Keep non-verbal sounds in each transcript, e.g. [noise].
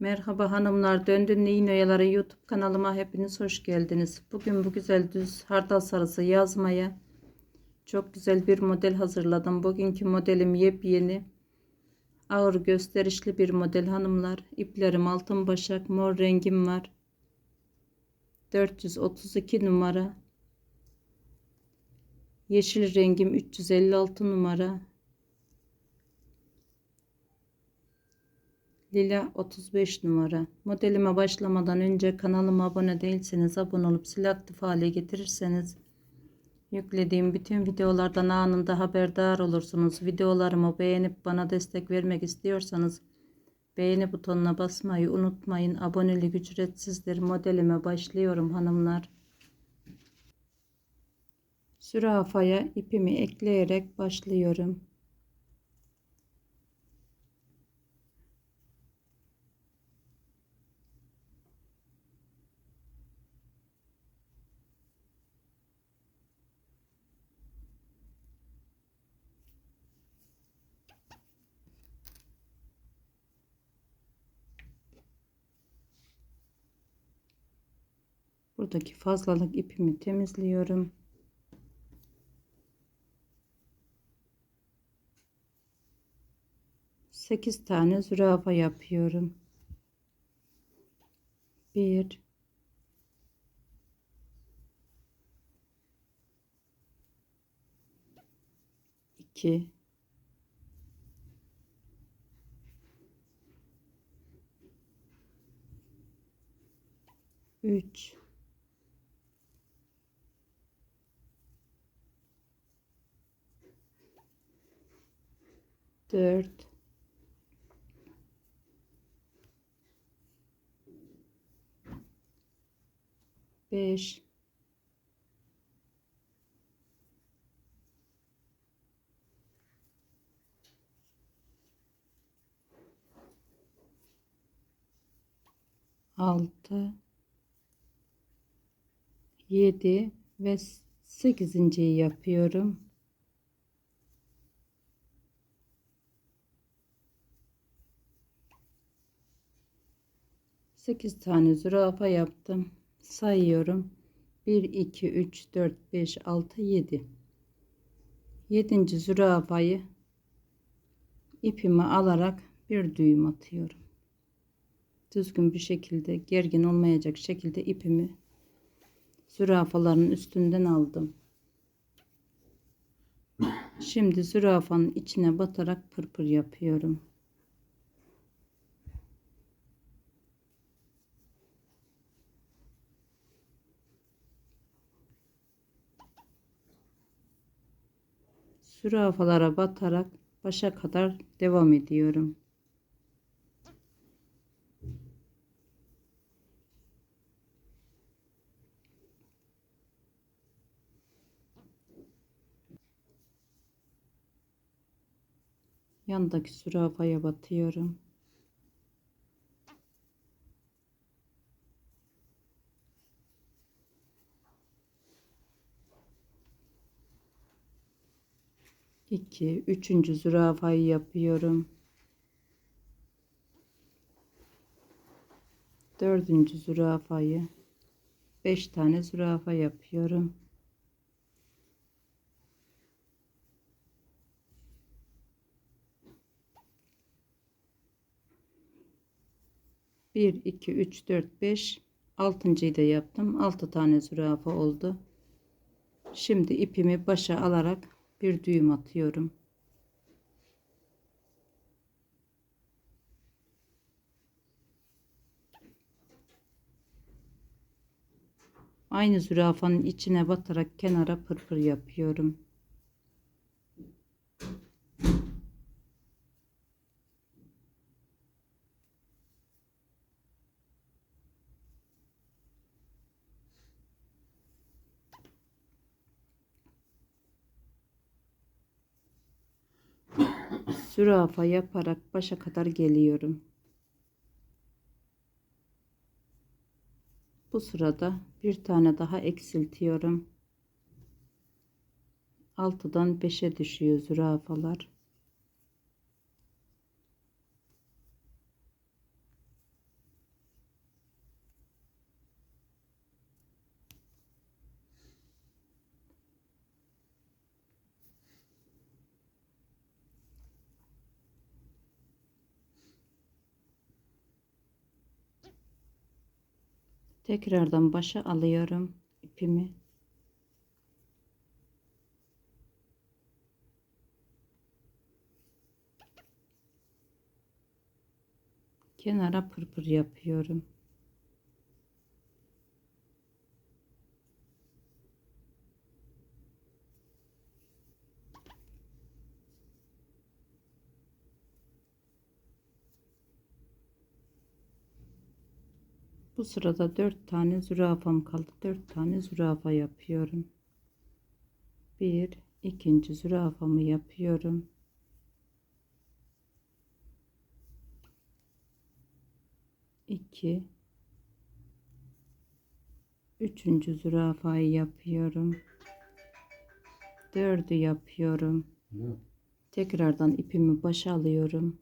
Merhaba hanımlar, Döndün Neyin Oyaları YouTube kanalıma hepiniz hoş geldiniz. Bugün bu güzel düz hardal sarısı yazmaya çok güzel bir model hazırladım. Bugünkü modelim yepyeni, ağır gösterişli bir model hanımlar. İplerim altın başak, mor rengim var. 432 numara. Yeşil rengim 356 numara. Lila 35 numara. Modelime başlamadan önce kanalıma abone değilseniz abone olup zil aktif hale getirirseniz yüklediğim bütün videolardan anında haberdar olursunuz. Videolarımı beğenip bana destek vermek istiyorsanız beğeni butonuna basmayı unutmayın. Abonelik ücretsizdir. Modelime başlıyorum hanımlar. Zürafaya ipimi ekleyerek başlıyorum. Buradaki fazlalık ipimi temizliyorum. Sekiz tane zürafa yapıyorum. Bir, iki, üç, dört, beş, altı, yedi ve sekizinciyi yapıyorum. 8 tane zürafa yaptım. Sayıyorum. 1, 2, 3, 4, 5, 6, 7. 7. zürafayı ipimi alarak bir düğüm atıyorum. Düzgün bir şekilde gergin olmayacak şekilde ipimi zürafaların üstünden aldım. Şimdi zürafanın içine batarak pırpır yapıyorum. Zürafalara batarak başa kadar devam ediyorum. Yandaki zürafaya batıyorum. 2 3. zürafayı yapıyorum. 4. zürafayı 5 tane zürafa yapıyorum. Bir, iki, üç, dört, beş, altıncıyı da yaptım. Altı tane zürafa oldu. Şimdi ipimi başa alarak bir düğüm atıyorum. Aynı zürafanın içine batarak kenara pırpır yapıyorum. Zürafa yaparak başa kadar geliyorum. Bu sırada bir tane daha eksiltiyorum. 6'dan 5'e düşüyor zürafalar. Tekrardan başa alıyorum ipimi. Kenara pırpır yapıyorum. Bu sırada 4 tane zürafam kaldı. 4 tane zürafa yapıyorum. Bir, ikinci zürafamı yapıyorum. İki, üçüncü zürafayı yapıyorum. Dördü yapıyorum. Tekrardan ipimi başa alıyorum.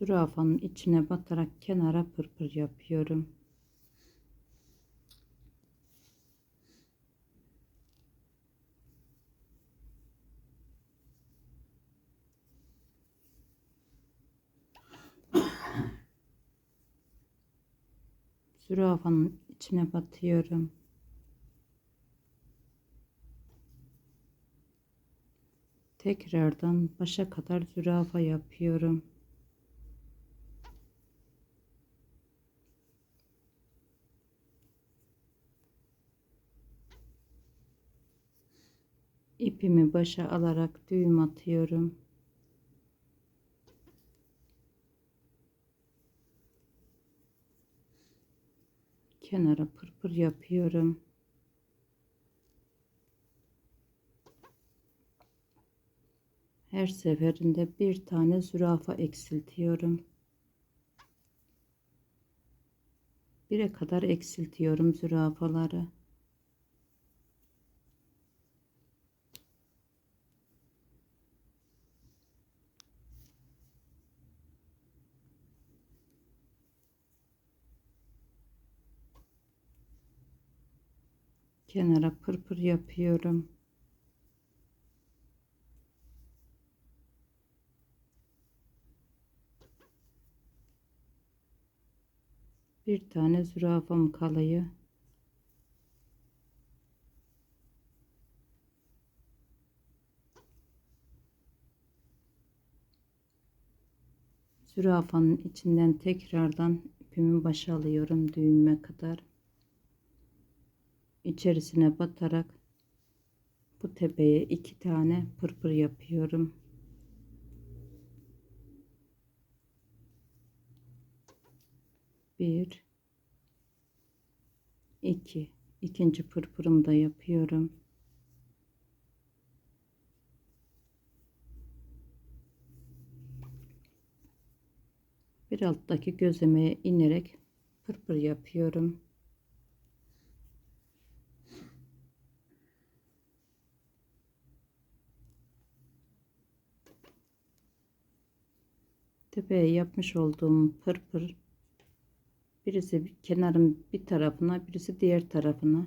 Zürafanın içine batarak kenara pırpır yapıyorum. [coughs] Zürafanın içine batıyorum. Tekrardan başa kadar zürafa yapıyorum. İpimi başa alarak düğüm atıyorum. Kenara pırpır yapıyorum. Her seferinde bir tane zürafa eksiltiyorum. Bire kadar eksiltiyorum zürafaları. Kenara pırpır yapıyorum. Bir tane zürafam kalıyor. Zürafanın içinden tekrardan ipimi başa alıyorum düğüme kadar içerisine batarak bu tepeye iki tane pırpır yapıyorum. Bir, iki, ikinci pırpırımı da yapıyorum. Bir alttaki gözlemeye inerek pırpır yapıyorum. Tepeye yapmış olduğum pırpır birisi kenarın bir tarafına birisi diğer tarafına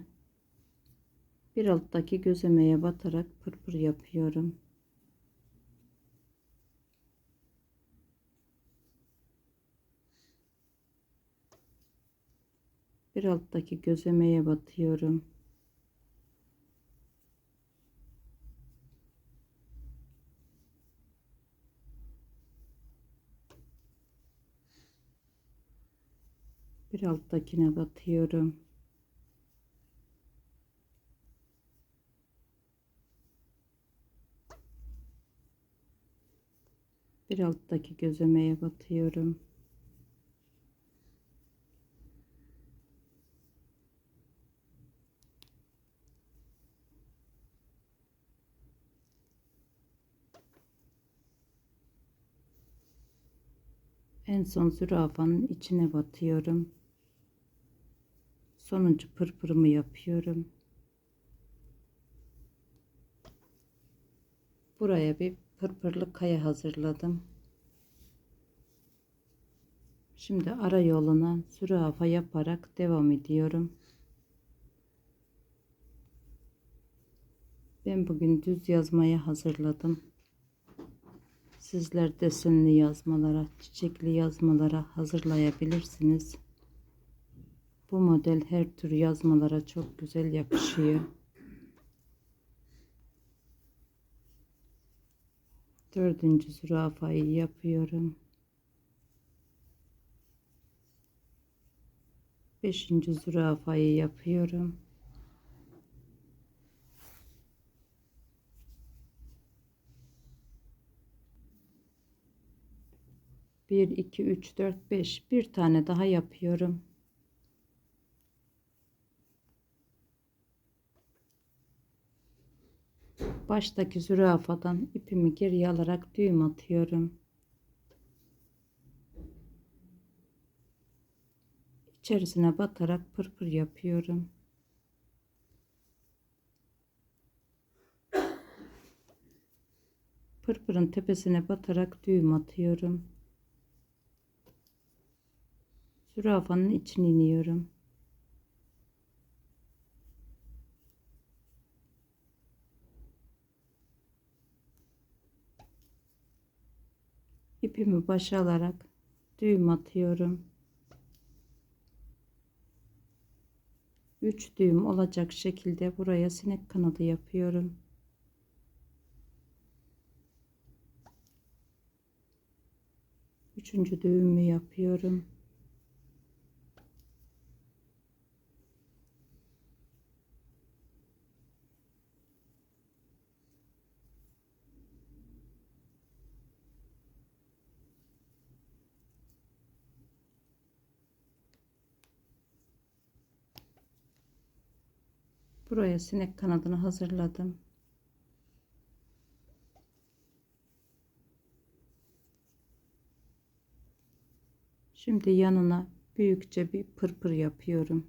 bir alttaki gözlemeye batarak pırpır yapıyorum. Bir alttaki gözlemeye batıyorum. Bir alttakine batıyorum. Bir alttaki gözlemeye batıyorum. En son zürafanın içine batıyorum sonuncu pırpırımı yapıyorum. Buraya bir pırpırlı kaya hazırladım. Şimdi ara yoluna zürafa yaparak devam ediyorum. Ben bugün düz yazmaya hazırladım. Sizler desenli yazmalara, çiçekli yazmalara hazırlayabilirsiniz. Bu model her tür yazmalara çok güzel yakışıyor. Dördüncü zürafayı yapıyorum. Beşinci zürafayı yapıyorum. Bir, iki, üç, dört, beş. Bir tane daha yapıyorum. Baştaki zürafadan ipimi geriye alarak düğüm atıyorum. İçerisine batarak pırpır yapıyorum. Pırpırın tepesine batarak düğüm atıyorum. Zürafanın içine iniyorum. İpimi başa alarak düğüm atıyorum. 3 düğüm olacak şekilde buraya sinek kanadı yapıyorum. Üçüncü düğümü yapıyorum. Buraya sinek kanadını hazırladım. Şimdi yanına büyükçe bir pırpır yapıyorum.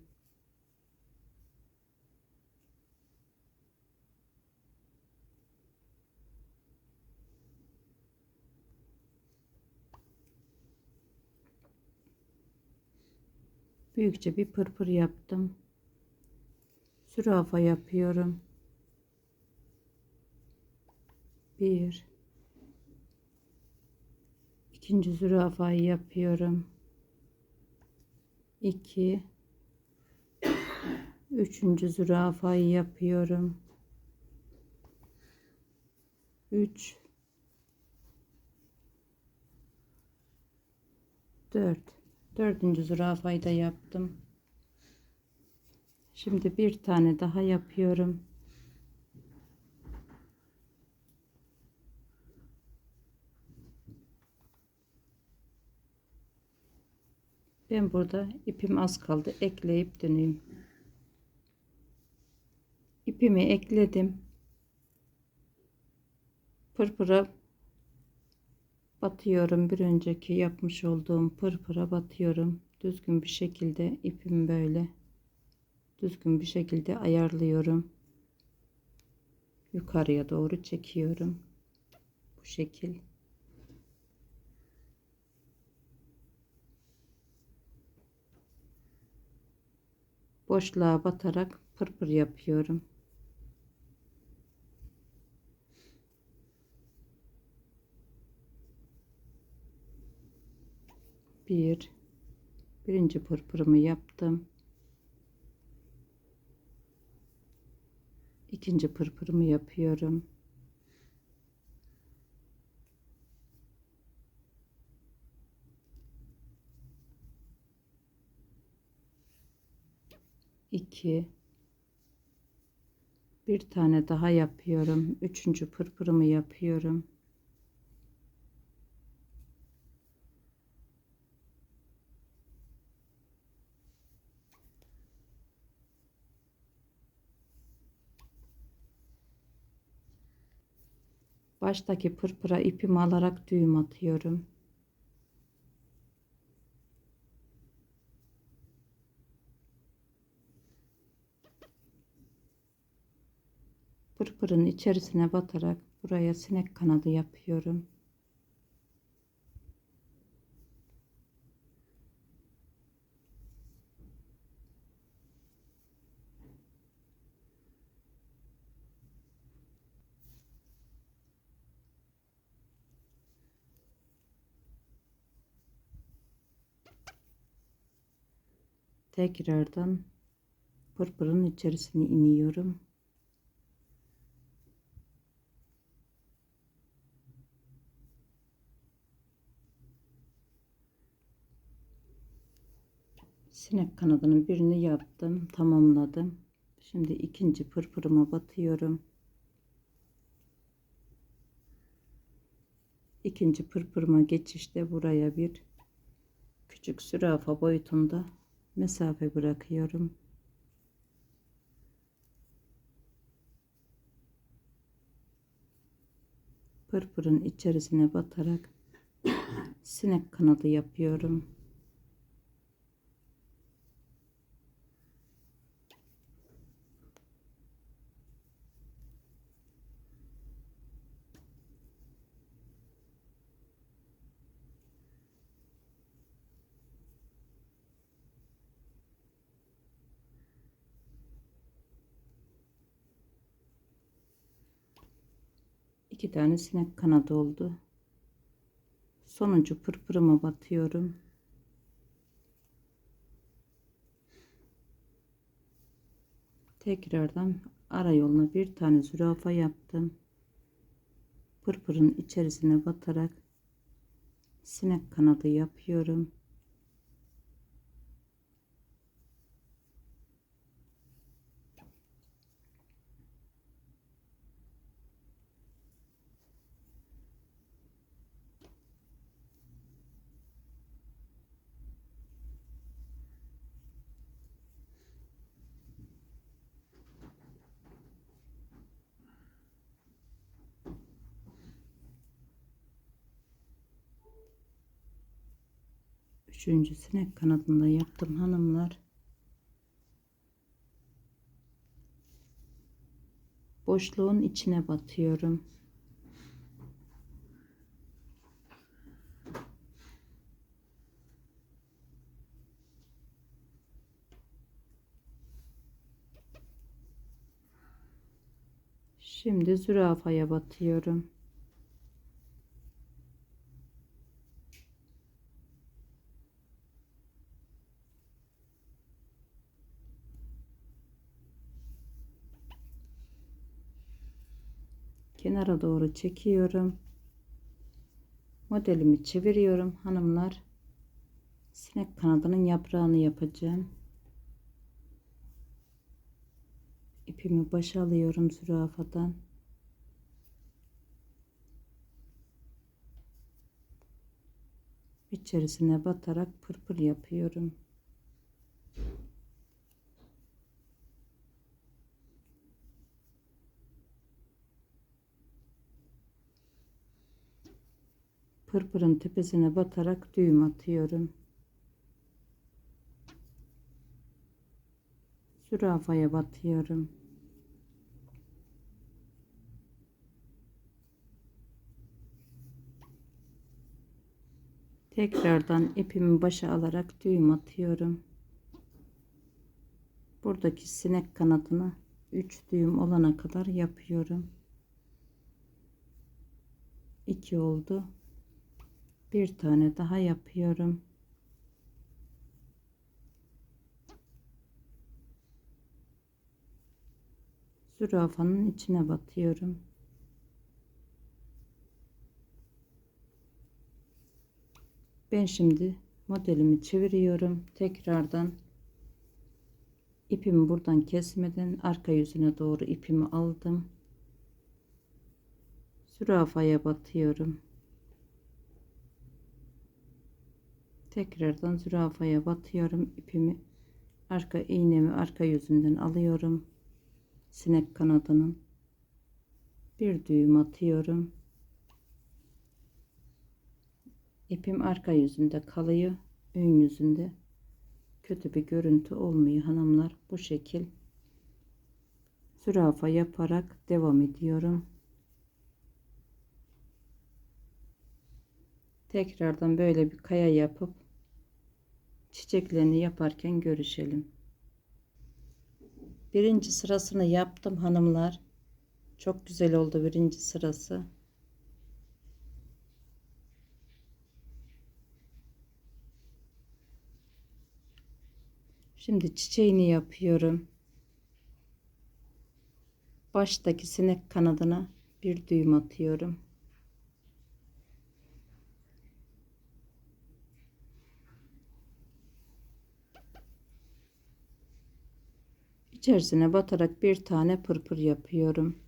Büyükçe bir pırpır yaptım. Zürafa yapıyorum. Bir. ikinci zürafayı yapıyorum. 2 üçüncü zürafayı yapıyorum 3 4 dördüncü zürafayı da yaptım şimdi bir tane daha yapıyorum Ben burada ipim az kaldı. Ekleyip döneyim. İpimi ekledim. Pırpıra batıyorum. Bir önceki yapmış olduğum pırpıra batıyorum. Düzgün bir şekilde ipimi böyle düzgün bir şekilde ayarlıyorum. Yukarıya doğru çekiyorum. Bu şekil. boşluğa batarak pırpır yapıyorum. Bir, birinci pırpırımı yaptım. İkinci pırpırımı yapıyorum. 2 bir tane daha yapıyorum. Üçüncü pırpırımı yapıyorum. Baştaki pırpıra ipimi alarak düğüm atıyorum. pırpırın içerisine batarak buraya sinek kanadı yapıyorum. Tekrardan pırpırın içerisine iniyorum. Sinek kanadının birini yaptım, tamamladım. Şimdi ikinci pırpırıma batıyorum. İkinci pırpırıma geçişte buraya bir küçük zürafa boyutunda mesafe bırakıyorum. Pırpırın içerisine batarak [coughs] sinek kanadı yapıyorum. İki tane sinek kanadı oldu. Sonuncu pırpırıma batıyorum. Tekrardan ara yoluna bir tane zürafa yaptım. Pırpırın içerisine batarak sinek kanadı yapıyorum. Üçüncü sinek kanadında yaptım hanımlar. Boşluğun içine batıyorum. Şimdi zürafaya batıyorum. Kenara doğru çekiyorum. Modelimi çeviriyorum hanımlar. Sinek kanadının yaprağını yapacağım. İpimi başa alıyorum zürafadan. İçerisine batarak pırpır yapıyorum. Pırpırın tepesine batarak düğüm atıyorum. Zürafaya batıyorum. Tekrardan ipimi başa alarak düğüm atıyorum. Buradaki sinek kanadını 3 düğüm olana kadar yapıyorum. 2 oldu bir tane daha yapıyorum. Zürafanın içine batıyorum. Ben şimdi modelimi çeviriyorum. Tekrardan ipimi buradan kesmeden arka yüzüne doğru ipimi aldım. Zürafaya batıyorum. Tekrardan zürafaya batıyorum ipimi arka iğnemi arka yüzünden alıyorum sinek kanadının. Bir düğüm atıyorum. İpim arka yüzünde kalıyor ön yüzünde kötü bir görüntü olmuyor hanımlar bu şekil. Zürafa yaparak devam ediyorum. Tekrardan böyle bir kaya yapıp çiçeklerini yaparken görüşelim. Birinci sırasını yaptım hanımlar. Çok güzel oldu birinci sırası. Şimdi çiçeğini yapıyorum. Baştaki sinek kanadına bir düğüm atıyorum. İçerisine batarak bir tane pırpır yapıyorum.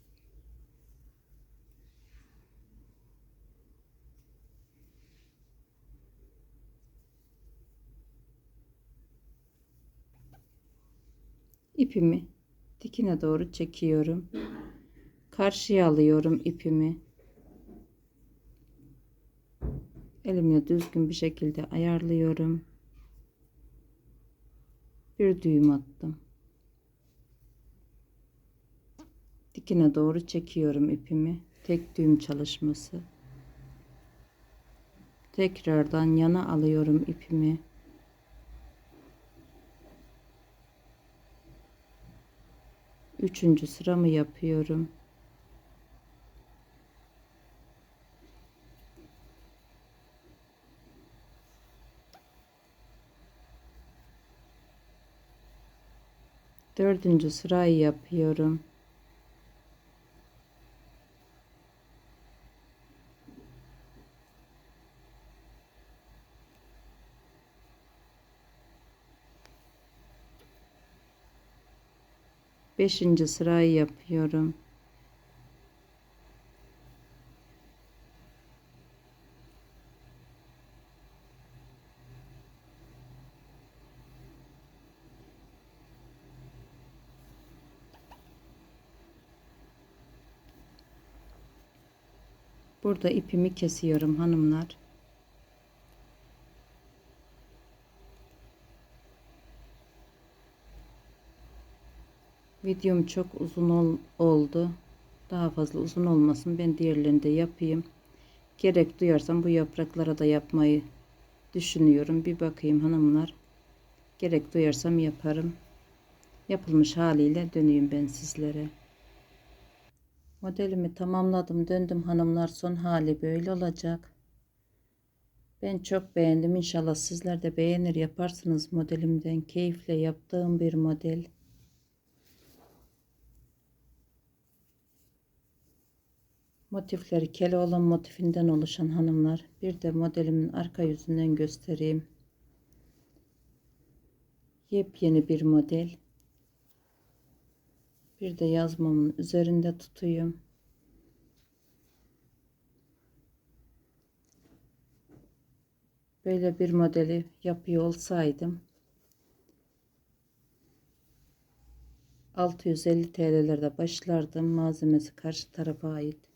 ipimi dikine doğru çekiyorum. Karşıya alıyorum ipimi. Elimle düzgün bir şekilde ayarlıyorum. Bir düğüm attım. Dikine doğru çekiyorum ipimi. Tek düğüm çalışması. Tekrardan yana alıyorum ipimi. Üçüncü sıramı yapıyorum. Dördüncü sırayı yapıyorum. Beşinci sırayı yapıyorum. Burada ipimi kesiyorum hanımlar. Videom çok uzun ol, oldu. Daha fazla uzun olmasın. Ben diğerlerini de yapayım. Gerek duyarsam bu yapraklara da yapmayı düşünüyorum. Bir bakayım hanımlar. Gerek duyarsam yaparım. Yapılmış haliyle döneyim ben sizlere. Modelimi tamamladım. Döndüm hanımlar. Son hali böyle olacak. Ben çok beğendim. İnşallah sizler de beğenir yaparsınız modelimden. Keyifle yaptığım bir model. Motifleri Keloğlan motifinden oluşan hanımlar. Bir de modelimin arka yüzünden göstereyim. Yepyeni bir model. Bir de yazmamın üzerinde tutuyum. Böyle bir modeli yapıyor olsaydım 650 TL'lerde başlardım. Malzemesi karşı tarafa ait.